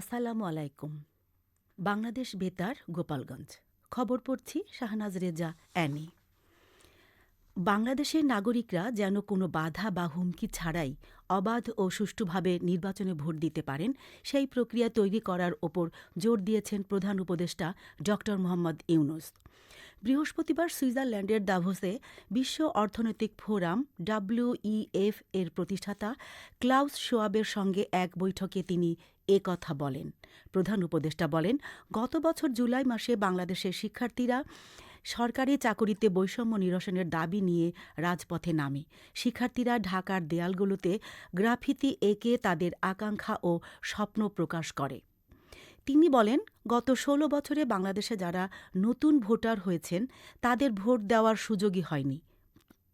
আসসালামু আলাইকুম। বাংলাদেশ বেতার, গোপালগঞ্জ। খবর পড়ছি শাহনাজ রেজা, অ্যানি। বাংলাদেশের নাগরিকরা যেন কোনো বাধা বা হুমকি ছাড়াই অবাধ ও সুষ্ঠুভাবে নির্বাচনে ভোট দিতে পারেন, সেই প্রক্রিয়া তৈরি করার ওপর জোর দিয়েছেন প্রধান উপদেষ্টা ড মোহাম্মদ ইউনুস। বৃহস্পতিবার সুইজারল্যান্ডের দাভোসে বিশ্ব অর্থনৈতিক ফোরাম ডাব্লিউইএফ এর প্রতিষ্ঠাতা ক্লাউস শোয়াবের সঙ্গে এক বৈঠকে তিনি এ কথা বলেন। প্রধান উপদেষ্টা বলেন, গত বছর জুলাই মাসে বাংলাদেশের শিক্ষার্থীরা সরকারি চাকরিতে বৈষম্য নিরসনের দাবি নিয়ে রাজপথে নামে। শিক্ষার্থীরা ঢাকার দেয়ালগুলোতে গ্রাফিতি এঁকে তাদের আকাঙ্ক্ষা ও স্বপ্ন প্রকাশ করে। তিনি বলেন, গত ১৬ বছরে বাংলাদেশে যারা নতুন ভোটার হয়েছেন, তাদের ভোট দেওয়ার সুযোগই হয়নি।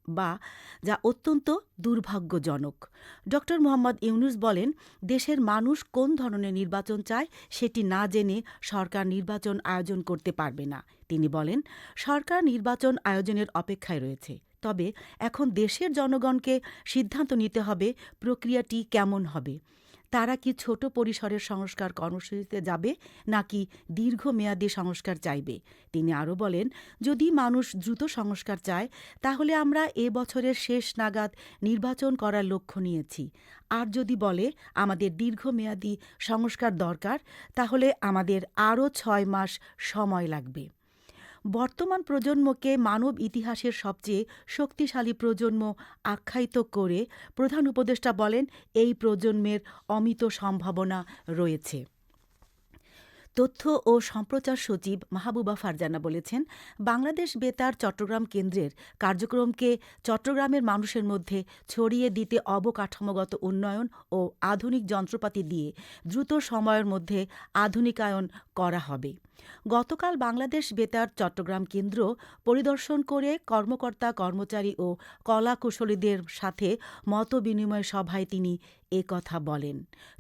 বা যা অত্যন্ত দুর্ভাগ্যজনক। ড মোহাম্মদ ইউনুস বলেন, দেশের মানুষ কোন ধরনের নির্বাচন চায় সেটি না জেনে সরকার নির্বাচন আয়োজন করতে পারবে না। তিনি বলেন, সরকার নির্বাচন আয়োজনের অপেক্ষায় রয়েছে। তবে এখন দেশের জনগণকে সিদ্ধান্ত নিতে হবে প্রক্রিয়াটি কেমন হবে। তারা কি ছোট পরিসরের সংস্কার কর্মসূচিতে যাবে নাকি দীর্ঘমেয়াদী সংস্কার চাইবে? তিনি আরও বলেন, যদি মানুষ দ্রুত সংস্কার চায়, তাহলে আমরা এ বছরের শেষ নাগাদ নির্বাচন করার লক্ষ্য নিয়েছি। আর যদি বলে আমাদের দীর্ঘমেয়াদী সংস্কার দরকার, তাহলে আমাদের আরও ছয় মাস সময় লাগবে। বর্তমান প্রজন্মকে মানব ইতিহাসের সবচেয়ে শক্তিশালী প্রজন্ম আখ্যায়িত করে প্রধান উপদেষ্টা বলেন, এই প্রজন্মের অমিত সম্ভাবনা রয়েছে। তথ্য ও সম্প্রচার সচিব মাহবুবা ফারজানা বলেছেন, বাংলাদেশ বেতার চট্টগ্রাম কেন্দ্রের কার্যক্রমকে চট্টগ্রামের মানুষের মধ্যে ছড়িয়ে দিতে অবকাঠামোগত উন্নয়ন ও আধুনিক যন্ত্রপাতি দিয়ে দ্রুত সময়ের মধ্যে আধুনিকায়ন করা হবে। গতকাল বাংলাদেশ বেতার চট্টগ্রাম কেন্দ্র পরিদর্শন করে কর্মকর্তা, কর্মচারী ও কলা কুশলীদের সাথে মত বিনিময় সভায় তিনি এ কথা বলেন।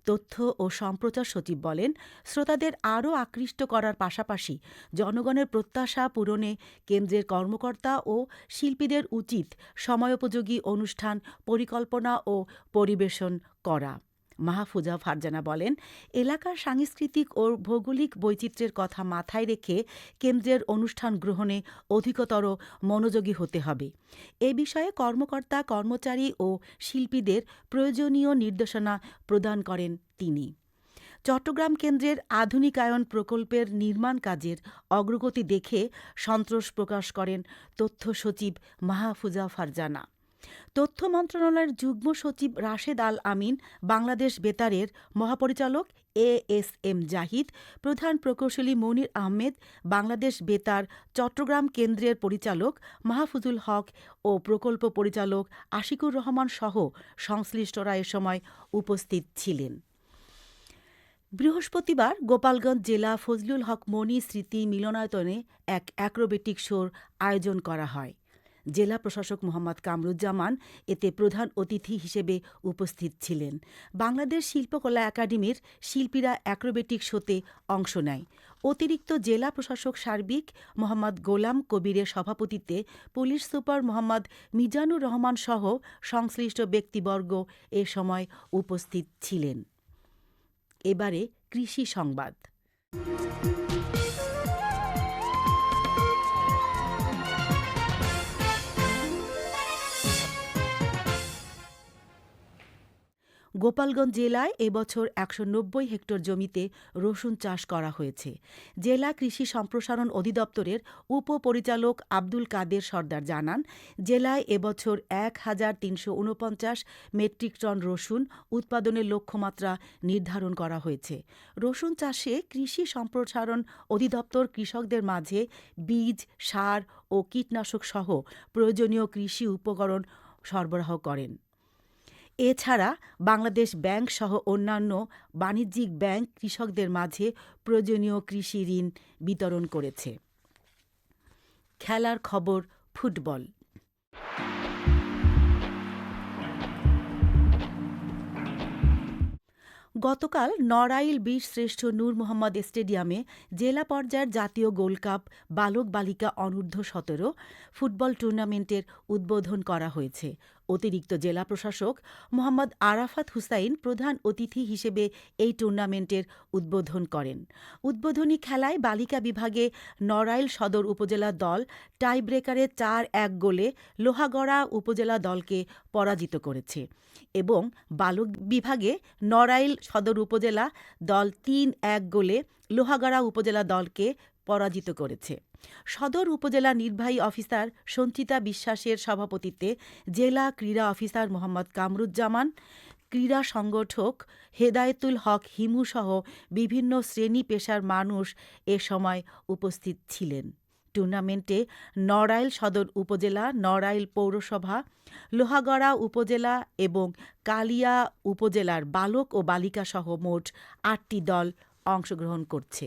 তথ্য ও সম্প্রচার সচিব বলেন, শ্রোতাদের আরও আকৃষ্ট করার পাশাপাশি জনগণের প্রত্যাশা পূরণে কেন্দ্রের কর্মকর্তা ও শিল্পীদের উচিত সময়োপযোগী অনুষ্ঠান, পরিকল্পনা ও পরিবেশন করা। মাহফুজা ফারজানা বলেন, এলাকার সাংস্কৃতিক ও ভৌগোলিক বৈচিত্র্যের কথা মাথায় রেখে কেন্দ্রের অনুষ্ঠান গ্রহণে অধিকতর মনোযোগী হতে হবে। এ বিষয়ে কর্মকর্তা, কর্মচারী ও শিল্পীদের প্রয়োজনীয় নির্দেশনা প্রদান করেন তিনি। চট্টগ্রাম কেন্দ্রের আধুনিকায়ন প্রকল্পের নির্মাণ কাজের অগ্রগতি দেখে সন্তোষ প্রকাশ করেন তথ্য সচিব মাহফুজা ফারজানা। তথ্য মন্ত্রণালয়ের যুগ্ম সচিব রাশেদ আল আমিন, বাংলাদেশ বেতারের মহাপরিচালক এ এস এম জাহিদ, প্রধান প্রকৌশলী মনির আহমেদ, বাংলাদেশ বেতার চট্টগ্রাম কেন্দ্রের পরিচালক মাহফুজুল হক ও প্রকল্প পরিচালক আশিকুর রহমান সহ সংশ্লিষ্টরা এ সময় উপস্থিত ছিলেন। বৃহস্পতিবার গোপালগঞ্জ জেলা ফজলুল হক মনি স্মৃতি মিলনায়তনে এক অ্যাক্রোবেটিক শোর আয়োজন করা হয়। জেলা প্রশাসক মোহাম্মদ কামরুজ্জামান এতে প্রধান অতিথি হিসেবে উপস্থিত ছিলেন। বাংলাদেশ শিল্পকলা একাডেমির শিল্পীরা অ্যাক্রোবেটিক শোতে অংশ নেয়। অতিরিক্ত জেলা প্রশাসক সার্বিক মোহাম্মদ গোলাম কবিরের সভাপতিত্বে পুলিশ সুপার মোহাম্মদ মিজানুর রহমান সহ সংশ্লিষ্ট ব্যক্তিবর্গ এ সময় উপস্থিত ছিলেন। এবারে কৃষি সংবাদ। গোপালগঞ্জ জেলায় এবছর একশো নব্বই হেক্টর জমিতে রসুন চাষ করা হয়েছে। জেলা কৃষি সম্প্রসারণ অধিদপ্তরের উপপরিচালক আব্দুল কাদের সর্দার জানান, জেলায় এবছর এক হাজার তিনশো উনপঞ্চাশ মেট্রিক টন রসুন উৎপাদনের লক্ষ্যমাত্রা নির্ধারণ করা হয়েছে। রসুন চাষে কৃষি সম্প্রসারণ অধিদপ্তর কৃষকদের মাঝে বীজ, সার ও কীটনাশক সহ প্রয়োজনীয় কৃষি উপকরণ সরবরাহ করেন। এছাড়া বাংলাদেশ ব্যাংক সহ অন্যান্য বাণিজ্যিক ব্যাংক কৃষকদের মাঝে প্রয়োজনীয় কৃষি ঋণ বিতরণ করেছে। খেলার খবর, ফুটবল। গতকাল নড়াইল বীর শ্রেষ্ঠ নূর মোহাম্মদ স্টেডিয়ামে জেলা পর্যায়ের জাতীয় গোল্ড কাপ বালক বালিকা অনূর্ধ্ব সতেরো ফুটবল টুর্নামেন্টের উদ্বোধন করা হয়েছে। অতিরিক্ত জেলা প্রশাসক মোহাম্মদ আরাফাত হুসাইন প্রধান অতিথি হিসেবে এই টুর্নামেন্টের উদ্বোধন করেন। উদ্বোধনী খেলায় বালিকা বিভাগে নড়াইল সদর উপজেলা দল টাই ব্রেকারে চার এক গোলে লোহাগড়া উপজেলা দলকে পরাজিত করেছে এবং বালক বিভাগে নড়াইল সদর উপজেলা দল তিন এক গোলে লোহাগড়া উপজেলা দলকে পরাজিত করেছে। সদর উপজেলা নির্বাহী অফিসার সঞ্চিতা বিশ্বাসের সভাপতিত্বে জেলা ক্রীড়া অফিসার মোহাম্মদ কামরুজ্জামান, ক্রীড়া সংগঠক হেদায়েতুল হক হিমু সহ বিভিন্ন শ্রেণি পেশার মানুষ এ সময় উপস্থিত ছিলেন। টুর্নামেন্টে নড়াইল সদর উপজেলা, নড়াইল পৌরসভা, লোহাগড়া উপজেলা এবং কালিয়া উপজেলার বালক ও বালিকা সহ মোট আটটি দল অংশগ্রহণ করছে।